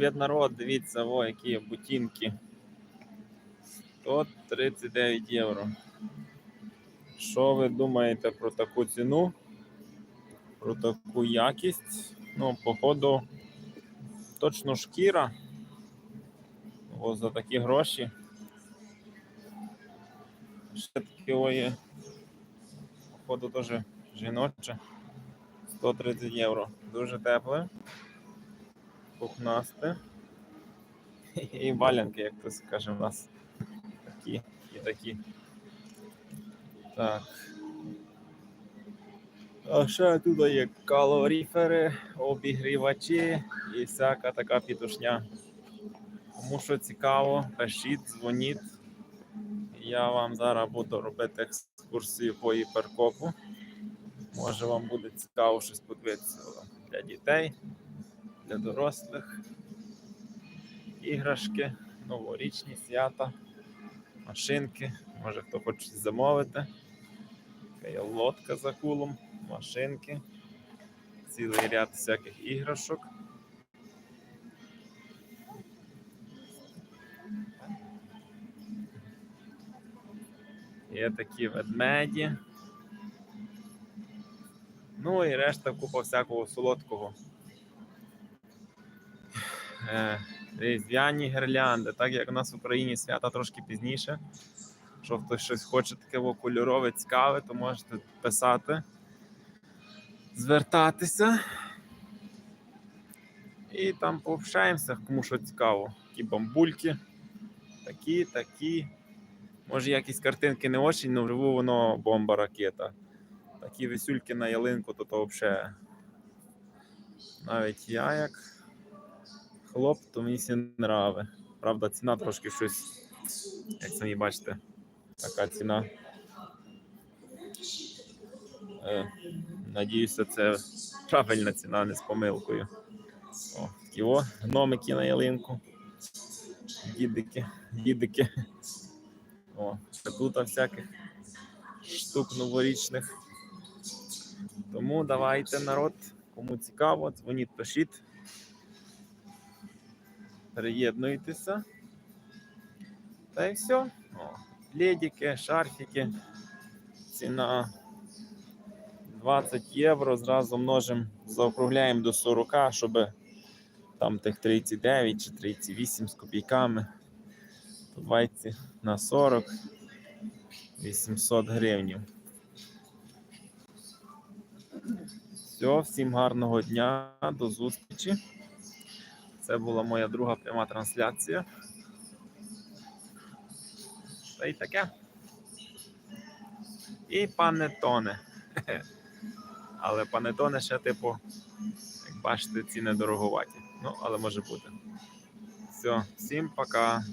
привіт, народ! Дивіться, о, які бутінки. 139 євро. Що ви думаєте про таку ціну? Про таку якість? Ну, походу, точно шкіра. О, за такі гроші. Ще таке о є. Походу теж жіноче. 130 євро. Дуже тепле. Пухнасте. І валянки, як хтось каже, в нас такі і такі. Так. А ще тут є калоріфери, обігрівачі і всяка така пітушня. Кому що цікаво, пишіть, дзвоніть. Я вам зараз буду робити екскурсію по гіперкопу. Може вам буде цікаво щось подивитися для дітей, для дорослих. Іграшки, новорічні свята, машинки. Може хто хоче замовити. Така є лодка за кулом, машинки, цілий ряд всяких іграшок. Є такі ведмеді. Ну і решта купа всякого солодкого. Е, Різдвяні гірлянди, так як у нас в Україні свята трошки пізніше. Якщо хтось щось хоче таке кольорове, цікаве, то можете писати, звертатися. І там пообщаємося, кому що цікаво. Такі бамбульки, такі, такі. Може, якісь картинки не очень, але вживу воно бомба ракета. Такі висюльки на ялинку, то то взагалі. Навіть я як хлоп, то мені сі нрави. Правда, ціна трошки щось, як самі бачите, така ціна. Е, надіюся, це правильна ціна, не з помилкою. О, такі о, гномики на ялинку. Дідики, дідики. О, тут всяких штук новорічних. Тому давайте, народ, кому цікаво, дзвоніть, пишіть. Приєднуйтеся. Та і все. О, пледики, шарфики. Ціна 20 євро. Зразу множимо, заокругляємо до 40, щоб там тих 39 чи 38 з копійками. То 20 на 40 800 гривень. Все, всім гарного дня, до зустрічі. Це була моя друга пряма трансляція. Та й таке. І панетоне. Але панетоне ще, типу, як бачите, ціни дороговаті. Ну, але може бути. Все, всім пока.